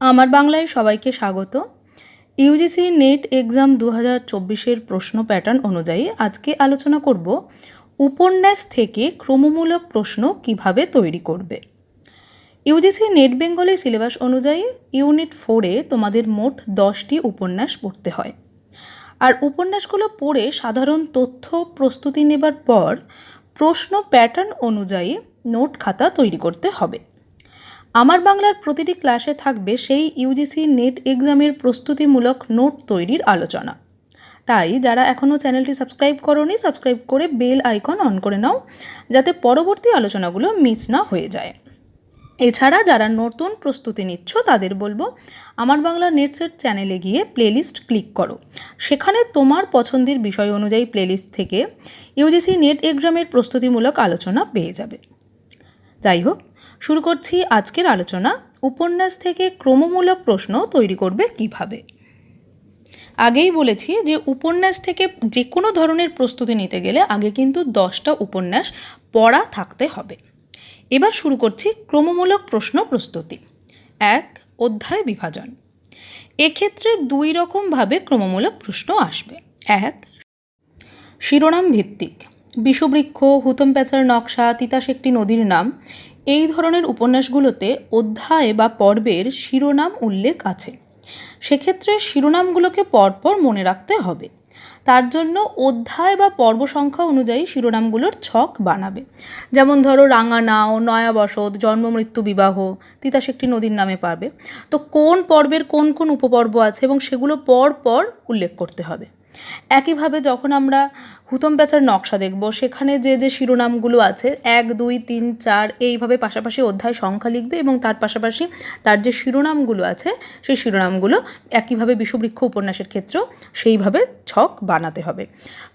আমার বাংলায় সবাইকে স্বাগত। ইউজিসি নেট এক্সাম দু হাজার চব্বিশের প্রশ্ন প্যাটার্ন অনুযায়ী আজকে আলোচনা করব উপন্যাস থেকে ক্রমমূলক প্রশ্ন কীভাবে তৈরি করবে। ইউজিসি নেট বেঙ্গলি সিলেবাস অনুযায়ী ইউনিট ফোরে তোমাদের মোট দশটি উপন্যাস পড়তে হয়। আর উপন্যাসগুলো পড়ে সাধারণ তথ্য প্রস্তুতি নেবার পর প্রশ্ন প্যাটার্ন অনুযায়ী নোট খাতা তৈরি করতে হবে। আমার বাংলার প্রতিটি ক্লাসে থাকবে সেই ইউজিসি নেট এক্সামের প্রস্তুতিমূলক নোট তৈরির আলোচনা। তাই যারা এখনও চ্যানেলটি সাবস্ক্রাইব করনি, সাবস্ক্রাইব করে বেল আইকন অন করে নাও, যাতে পরবর্তী আলোচনাগুলো মিস না হয়ে যায়। এছাড়া যারা নতুন প্রস্তুতি নিচ্ছ, তাদের বলব আমার বাংলা নেটসেট চ্যানেলে গিয়ে প্লেলিস্ট ক্লিক করো। সেখানে তোমার পছন্দের বিষয় অনুযায়ী প্লেলিস্ট থেকে ইউজিসি নেট এক্সামের প্রস্তুতিমূলক আলোচনা পেয়ে যাবে। যাই হোক শুরু করছি আজকের আলোচনা। উপন্যাস থেকে ক্রমমূলক প্রশ্ন তৈরি করবে কীভাবে? আগেই বলেছি যে উপন্যাস থেকে যে কোনো ধরনের প্রস্তুতি নিতে গেলে আগে কিন্তু দশটা উপন্যাস পড়া থাকতে হবে। এবার শুরু করছি ক্রমমূলক প্রশ্ন প্রস্তুতি। এক, অধ্যায় বিভাজন। এক্ষেত্রে দুই রকমভাবে ক্রমমূলক প্রশ্ন আসবে। এক, শিরোনাম ভিত্তিক। বিষবৃক্ষ, হুতম প্যাঁচার নকশা, তিতাস একটি নদীর নাম। এই ধরনের উপন্যাসগুলোতে অধ্যায় বা পর্বের শিরোনাম উল্লেখ আছে। সেক্ষেত্রে শিরোনামগুলোকে পরপর মনে রাখতে হবে। তার জন্য অধ্যায় বা পর্ব সংখ্যা অনুযায়ী শিরোনামগুলোর ছক বানাবে। যেমন ধরো, রাঙা নাও, নয়া বসত, জন্ম, মৃত্যু, বিবাহ তিতাস একটি নদীর নামে পারবে। তো কোন পর্বের কোন কোন উপপর্ব আছে এবং সেগুলো পর পর উল্লেখ করতে হবে। একইভাবে যখন আমরা হুতম প্যাঁচার নকশা দেখব, সেখানে যে যে শিরোনামগুলো আছে, এক, দুই, তিন, চার, এইভাবে পাশাপাশি অধ্যায় সংখ্যা লিখবে এবং তার পাশাপাশি তার যে শিরোনামগুলো আছে, সেই শিরোনামগুলো একইভাবে বিষবৃক্ষ উপন্যাসের ক্ষেত্রেও সেইভাবে ছক বানাতে হবে।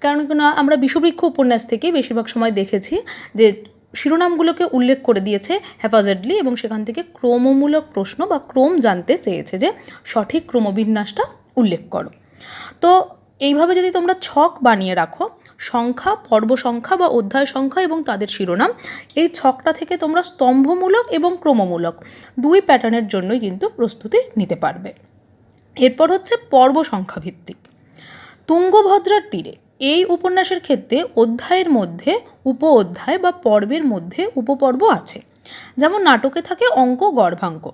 কারণ না আমরা বিষবৃক্ষ উপন্যাস থেকে বেশিরভাগ সময় দেখেছি যে শিরোনামগুলোকে উল্লেখ করে দিয়েছে হ্যাফাজেডলি এবং সেখান থেকে ক্রমমূলক প্রশ্ন বা ক্রম জানতে চেয়েছে যে সঠিক ক্রমবিন্যাসটা উল্লেখ করো। তো এইভাবে যদি তোমরা ছক বানিয়ে রাখো, সংখ্যা, পর্ব সংখ্যা বা অধ্যায় সংখ্যা এবং তাদের শিরোনাম, এই ছকটা থেকে তোমরা স্তম্ভমূলক এবং ক্রমমূলক দুই প্যাটার্নের জন্যই কিন্তু প্রস্তুতি নিতে পারবে। এরপর হচ্ছে পর্ব সংখ্যা ভিত্তিক। তুঙ্গভদ্রার তীরে এই উপন্যাসের ক্ষেত্রে অধ্যায়ের মধ্যে উপ অধ্যায় বা পর্বের মধ্যে উপপর্ব আছে। যেমন নাটকে থাকে অঙ্ক, গর্ভাঙ্ক।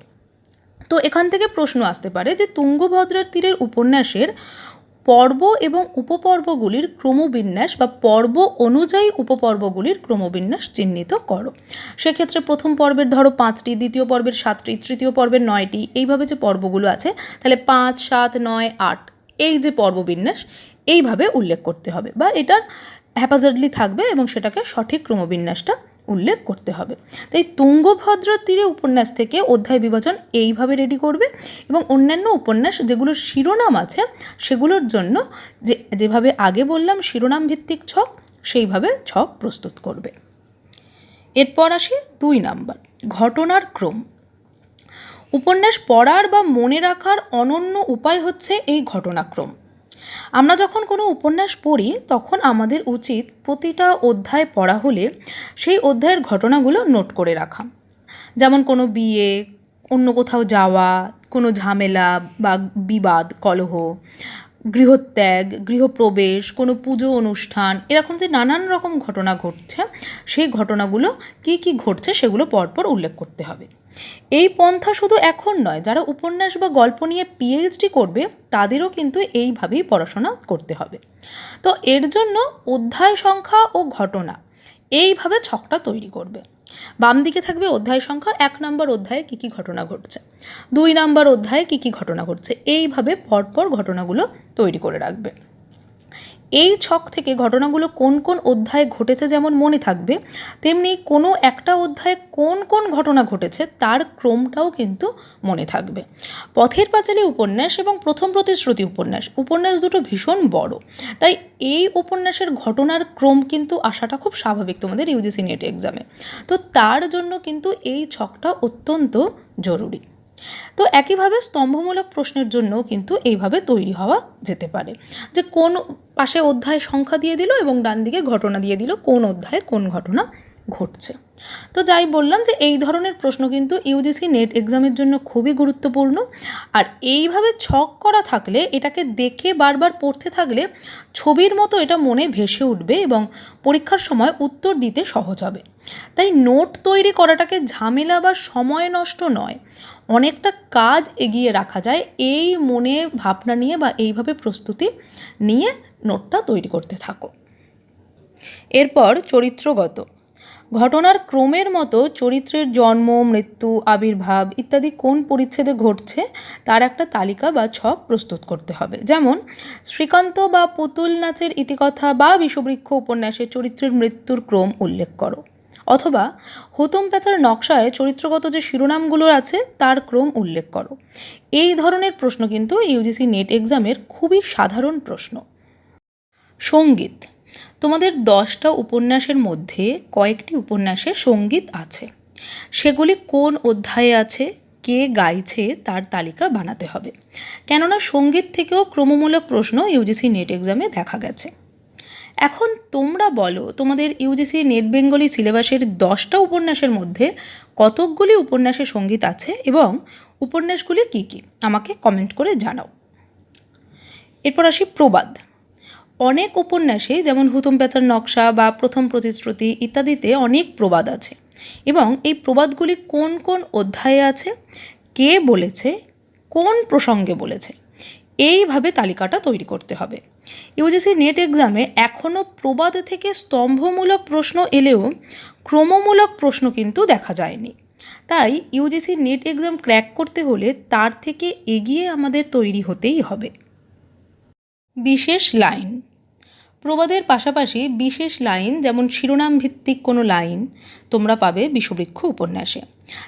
তো এখান থেকে প্রশ্ন আসতে পারে যে তুঙ্গভদ্রার তীরের উপন্যাসের পর্ব এবং উপপর্বগুলির ক্রমবিন্যাস বা পর্ব অনুযায়ী উপপর্বগুলির ক্রমবিন্যাস চিহ্নিত করো। সেক্ষেত্রে প্রথম পর্বের ধরো পাঁচটি, দ্বিতীয় পর্বের সাতটি, তৃতীয় পর্বের নয়টি, এইভাবে যে পর্বগুলো আছে, তাহলে পাঁচ, সাত, নয়, আট, এই যে পর্ববিন্যাস, এইভাবে উল্লেখ করতে হবে বা এটার হ্যাপাজার্ডলি থাকবে এবং সেটাকে সঠিক ক্রমবিন্যাসটা উল্লেখ করতে হবে। তাই তুঙ্গভদ্র তীরে উপন্যাস থেকে অধ্যায় বিভাজন এইভাবে রেডি করবে এবং অন্যান্য উপন্যাস যেগুলো শিরোনাম আছে, সেগুলোর জন্য যে, যেভাবে আগে বললাম শিরোনাম ভিত্তিক ছক, সেইভাবে ছক প্রস্তুত করবে। এরপর আসি দুই নাম্বার, ঘটনার ক্রম। উপন্যাস পড়ার বা মনে রাখার অনন্য উপায় হচ্ছে এই ঘটনাক্রম। আমরা যখন কোনো উপন্যাস পড়ি, তখন আমাদের উচিত প্রতিটা অধ্যায় পড়া হলে সেই অধ্যায়ের ঘটনাগুলো নোট করে রাখা। যেমন কোনো বিয়ে, অন্য কোথাও যাওয়া, কোনো ঝামেলা বা বিবাদ, কলহ গৃহত্যাগ, গৃহপ্রবেশ, কোনো পুজো অনুষ্ঠান, এরকম যে নানান রকম ঘটনা ঘটছে, সেই ঘটনাগুলো কী কী ঘটছে সেগুলো পরপর উল্লেখ করতে হবে। এই পন্থা শুধু এখন নয়, যারা উপন্যাস বা গল্প নিয়ে পিএইচডি করবে, তাদেরও কিন্তু এইভাবেই পড়াশোনা করতে হবে। তো এর জন্য অধ্যায় সংখ্যা ও ঘটনা, এইভাবে ছকটা তৈরি করবে। বাম দিকে থাকবে অধ্যায় সংখ্যা, এক নম্বর অধ্যায়ে কী কী ঘটনা ঘটছে। দুই নম্বর অধ্যায়ে কী কী ঘটনা ঘটছে। এইভাবে পরপর ঘটনাগুলো তৈরি করে রাখবে। এই ছক থেকে ঘটনাগুলো কোন কোন অধ্যায়ে ঘটেছে যেমন মনে থাকবে, তেমনি কোনো একটা অধ্যায়ে কোন কোন ঘটনা ঘটেছে তার ক্রমটাও কিন্তু মনে থাকবে। পথের পাঁচালী উপন্যাস এবং প্রথম প্রতিশ্রুতি উপন্যাস উপন্যাস দুটো ভীষণ বড়। তাই এই উপন্যাসের ঘটনার ক্রম কিন্তু আসাটা খুব স্বাভাবিক তোমাদের ইউজিসি নেট এক্সামে। তো তার জন্য কিন্তু এই ছকটা অত্যন্ত জরুরি। তো একইভাবে স্তম্ভমূলক প্রশ্নের জন্য কিন্তু এইভাবে তৈরি হওয়া যেতে পারে। যে কোন পাশে অধ্যায় সংখ্যা দিয়ে দিল এবং ডান দিকে ঘটনা দিয়ে দিল, কোন অধ্যায়ে কোন ঘটনা ঘটছে। তো যাই বললাম যে এই ধরনের প্রশ্ন কিন্তু ইউজিসি নেট এক্সামের জন্য খুবই গুরুত্বপূর্ণ। আর এইভাবে ছক করা থাকলে, এটাকে দেখে বারবার পড়তে থাকলে ছবির মতো এটা মনে ভেসে উঠবে এবং পরীক্ষার সময় উত্তর দিতে সহজ হবে। তাই নোট তৈরি করাটাকে ঝামেলা বা সময় নষ্ট নয়। অনেকটা কাজ এগিয়ে রাখা যায় এই মনে ভাবনা নিয়ে বা এইভাবে প্রস্তুতি নিয়ে নোটটা তৈরি করতে থাকো। এরপর চরিত্রগত। ঘটনার ক্রমের মতো চরিত্রের জন্ম, মৃত্যু, আবির্ভাব ইত্যাদি কোন পরিচ্ছেদে ঘটছে তার একটা তালিকা বা ছক প্রস্তুত করতে হবে। যেমন, শ্রীকান্ত বা পুতুল নাচের ইতিকথা বা বিষবৃক্ষ উপন্যাসে চরিত্রের মৃত্যুর ক্রম উল্লেখ করো। অথবা হুতুম প্যাচার নকশায় চরিত্রগত যে শিরোনামগুলো আছে, তার ক্রম উল্লেখ করো। এই ধরনের প্রশ্ন কিন্তু ইউজিসি নেট এক্সামের খুবই সাধারণ প্রশ্ন। সংগীত। তোমাদের দশটা উপন্যাসের মধ্যে কয়েকটি উপন্যাসে সংগীত আছে। সেগুলি কোন অধ্যায়ে আছে, কে গাইছে, তার তালিকা বানাতে হবে। কেননা সংগীত থেকেও ক্রমমূলক প্রশ্ন ইউজিসি নেট এক্সামে দেখা গেছে। এখন তোমরা বলো, তোমাদের ইউজিসি নেট বেঙ্গলি সিলেবাসের দশটা উপন্যাসের মধ্যে কতকগুলি উপন্যাসে সংগীত আছে এবং উপন্যাসগুলি কী কী? আমাকে কমেন্ট করে জানাও। এরপর আসি প্রবাদ। অনেক উপন্যাসে যেমন হুতুম প্যাচার নকশা বা প্রথম প্রতিশ্রুতি ইত্যাদিতে অনেক প্রবাদ আছে এবং এই প্রবাদগুলি কোন কোন অধ্যায়ে আছে, কে বলেছে, কোন প্রসঙ্গে বলেছে? এইভাবে তালিকাটা তৈরি করতে হবে। ইউজিসি নেট এক্সামে এখনও প্রবাদ থেকে স্তম্ভমূলক প্রশ্ন এলেও ক্রমমূলক প্রশ্ন কিন্তু দেখা যায়নি। তাই ইউজিসি নেট এক্সাম ক্র্যাক করতে হলে তার থেকে এগিয়ে আমাদের তৈরি হতেই হবে। বিশেষ লাইন প্রবাদের পাশাপাশি বিশেষ লাইন, যেমন শিরোনাম ভিত্তিক কোনো লাইন, তোমরা পাবে বিষবৃক্ষ উপন্যাসে।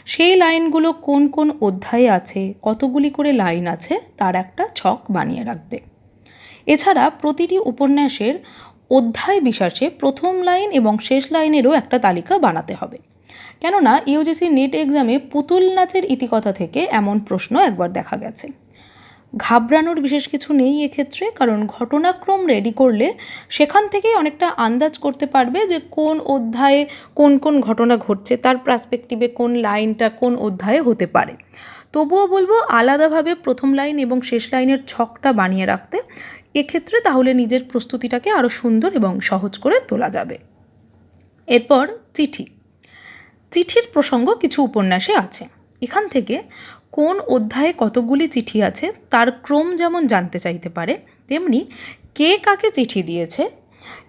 সেই লাইনগুলো কোন কোন অধ্যায়ে আছে, কতগুলি করে লাইন আছে, তার একটা ছক বানিয়ে রাখবে। এছাড়া প্রতিটি উপন্যাসের অধ্যায় বিশেষে প্রথম লাইন এবং শেষ লাইনেরও একটা তালিকা বানাতে হবে। কেননা, ইউজিসি নেট এক্সামে পুতুল নাচের ইতিকথা থেকে এমন প্রশ্ন একবার দেখা গেছে। ঘাবড়ানোর বিশেষ কিছু নেই এক্ষেত্রে, কারণ ঘটনাক্রম রেডি করলে সেখান থেকেই অনেকটা আন্দাজ করতে পারবে যে কোন অধ্যায়ে কোন কোন ঘটনা ঘটছে, তার পার্সপেক্টিভে কোন লাইনটা কোন অধ্যায়ে হতে পারে। তবুও বলব, আলাদাভাবে প্রথম লাইন এবং শেষ লাইনের ছকটা বানিয়ে রাখতে এক্ষেত্রে তাহলে নিজের প্রস্তুতিটাকে আরও সুন্দর এবং সহজ করে তোলা যাবে। এরপর চিঠি। চিঠির প্রসঙ্গ কিছু উপন্যাসে আছে। এখান থেকে কোন অধ্যায়ে কতগুলি চিঠি আছে তার ক্রম যেমন জানতে চাইতে পারে, তেমনি কে কাকে চিঠি দিয়েছে,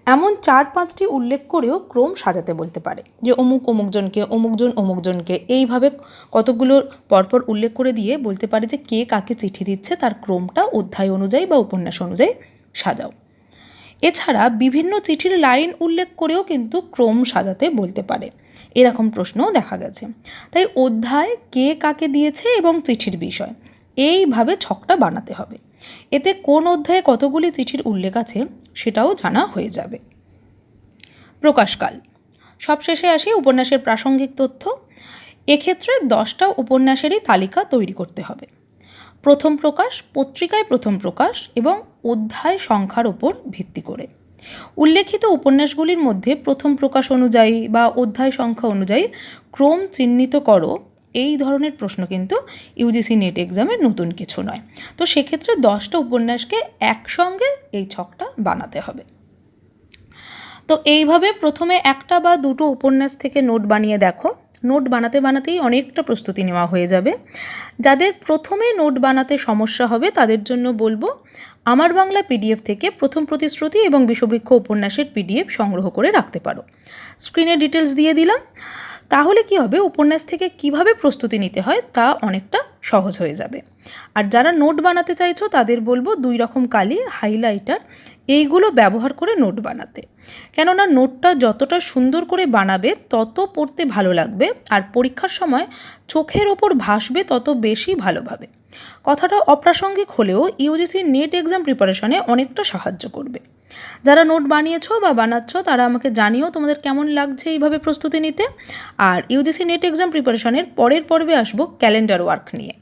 এমন চার পাঁচটি উল্লেখ করেও ক্রম সাজাতে বলতে পারে। যে অমুক অমুকজনকে, অমুকজন অমুকজনকে, এইভাবে কতগুলো পরপর উল্লেখ করে দিয়ে বলতে পারে যে কে কাকে চিঠি দিচ্ছে, তার ক্রমটা অধ্যায় অনুযায়ী বা উপন্যাস অনুযায়ী সাজাও। এছাড়া বিভিন্ন চিঠির লাইন উল্লেখ করেও কিন্তু ক্রম সাজাতে বলতে পারে। এরকম প্রশ্নও দেখা গেছে। তাই অধ্যায় কে কাকে দিয়েছে এবং চিঠির বিষয়, এইভাবে ছকটা বানাতে হবে। এতে কোন অধ্যায়ে কতগুলি চিঠির উল্লেখ আছে সেটাও জানা হয়ে যাবে। প্রকাশকাল। সবশেষে আসি উপন্যাসের প্রাসঙ্গিক তথ্য। এক্ষেত্রে দশটা উপন্যাসেরই তালিকা তৈরি করতে হবে। প্রথম প্রকাশ, পত্রিকায় প্রথম প্রকাশ এবং অধ্যায় সংখ্যার ওপর ভিত্তি করে। উল্লেখিত উপন্যাসগুলির মধ্যে প্রথম প্রকাশ অনুযায়ী বা অধ্যায় সংখ্যা অনুযায়ী ক্রম চিহ্নিত করো, এই ধরনের প্রশ্ন কিন্তু ইউজিসি নেট এক্সামের নতুন কিছু নয়। তো সেক্ষেত্রে দশটা উপন্যাসকে একসঙ্গে এই ছকটা বানাতে হবে। তো এইভাবে প্রথমে একটা বা দুটো উপন্যাস থেকে নোট বানিয়ে দেখো। নোট বানাতে বানাতেই অনেকটা প্রস্তুতি নেওয়া হয়ে যাবে। যাদের প্রথমে নোট বানাতে সমস্যা হবে তাদের জন্য বলব আমার বাংলা পিডিএফ থেকে প্রথম প্রতিশ্রুতি এবং বিষবৃক্ষ উপন্যাসের পিডিএফ সংগ্রহ করে রাখতে পারো। স্ক্রিনে ডিটেলস দিয়ে দিলাম। তাহলে কি হবে? উপন্যাস থেকে কীভাবে প্রস্তুতি নিতে হয় তা অনেকটা সহজ হয়ে যাবে। আর যারা নোট বানাতে চাইছো, তাদের বলব দুই রকম কালি, হাইলাইটার, এইগুলো ব্যবহার করে নোট বানাতে। কেননা নোটটা যতটা সুন্দর করে বানাবে, তত পড়তে ভালো লাগবে, আর পরীক্ষার সময় চোখের ওপর ভাসবে তত বেশি ভালোভাবে কথাটা অপ্রাসঙ্গিক হলেও ইউজিসি নেট এক্সাম প্রিপারেশনে অনেকটা সাহায্য করবে। যারা নোট বানিয়েছো বা বানাচ্ছ, তারা আমাকে জানিও তোমাদের কেমন লাগছে এইভাবে প্রস্তুতি নিতে। আর ইউজিসি নেট এক্সাম প্রিপারেশনের পরের পর্বে আসব ক্যালেন্ডার ওয়ার্ক নিয়ে।